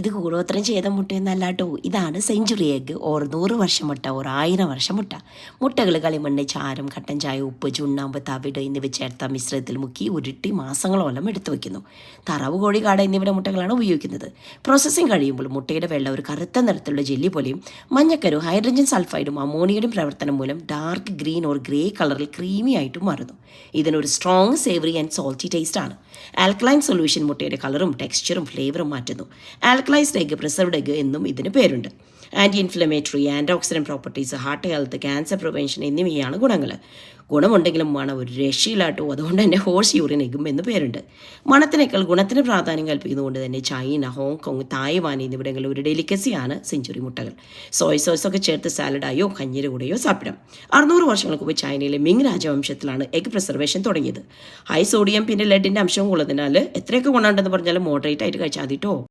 ഇത് കൂടോത്രം ചെയ്ത മുട്ടയൊന്നല്ല കേട്ടോ ഇതാണ് സെഞ്ചുറി എഗ്ഗ് ഓർ നൂറ് വർഷം മുട്ട ഓർ ആയിരം വർഷം മുട്ട. മുട്ടകൾ കളിമണ്ണ് ചാരം കട്ടൻ ചായ ഉപ്പ് ചുണ്ണാമ്പ് തവിട് എന്നിവ ചേർത്ത മിശ്രിതത്തിൽ മുക്കി ഉരുട്ടി മാസങ്ങളോളം എടുത്തു വയ്ക്കുന്നു തറവ് കോഴി കാട എന്നിവയുടെ മുട്ടകളാണ് ഉപയോഗിക്കുന്നത്. പ്രോസസ്സിംഗ് കഴിയുമ്പോൾ മുട്ടയുടെ വെള്ള ഒരു കറുത്ത നിറത്തിലുള്ള ജെല്ലി പോലെയും മഞ്ഞക്കരു ഹൈഡ്രജൻ സൾഫൈഡും അമോണിയയുടെ പ്രവർത്തനം മൂലം ഡാർക്ക് ഗ്രീൻ ഓർ ഗ്രേ കളറിൽ ക്രീമി ആയിട്ടും മാറുന്നു. ഇതിനൊരു strong savoury and salty taste ആണ്. ആൽക്കലൈൻ സൊല്യൂഷൻ മുട്ടയുടെ കളറും ടെക്സ്ചറും ഫ്ലേവറും മാറ്റുന്നു. ആൽക്കലൈസ്ഡ് എഗ് പ്രിസർവ്ഡ് എഗ് എന്നും ഇതിന് പേരുണ്ട്. Anti inflammatory anti oxidant properties heart health cancer prevention എന്നിവയാണ് ഗുണങ്ങൾ ഗുണമുണ്ടെങ്കിലും മണം ഒരു രക്ഷയിലാട്ടോ അതുകൊണ്ട് തന്നെ ഹോഴ്സ് യൂറിൻ എഗും എന്ന് പേരുണ്ട്. മണത്തിനേക്കാൾ ഗുണത്തിന് പ്രാധാന്യം കൽപ്പിക്കുന്നതുകൊണ്ട് തന്നെ ചൈന ഹോങ്കോങ് തായ്വാൻ എന്നിവിടങ്ങളിൽ ഒരു ഡെലിക്കസിയാണ് സെഞ്ചുറി മുട്ടകൾ. സോയ് സോസ് ഒക്കെ ചേർത്ത് സാലഡായോ കഞ്ഞിര കൂടെയോ സാപ്പിടാം. അറുന്നൂറ് വർഷങ്ങൾക്ക് മുമ്പ് ചൈനയിലെ മിങ് രാജവംശത്തിലാണ് എഗ് പ്രിസർവേഷൻ തുടങ്ങിയത്. ഹൈ സോഡിയം പിന്നെ ലെഡിന്റെ അംശവും ഉള്ളതിനാൽ എത്രയൊക്കെ ഗുണമുണ്ടെന്ന് പറഞ്ഞാലും മോഡറേറ്റ് ആയിട്ട് കഴിച്ചാൽ മതി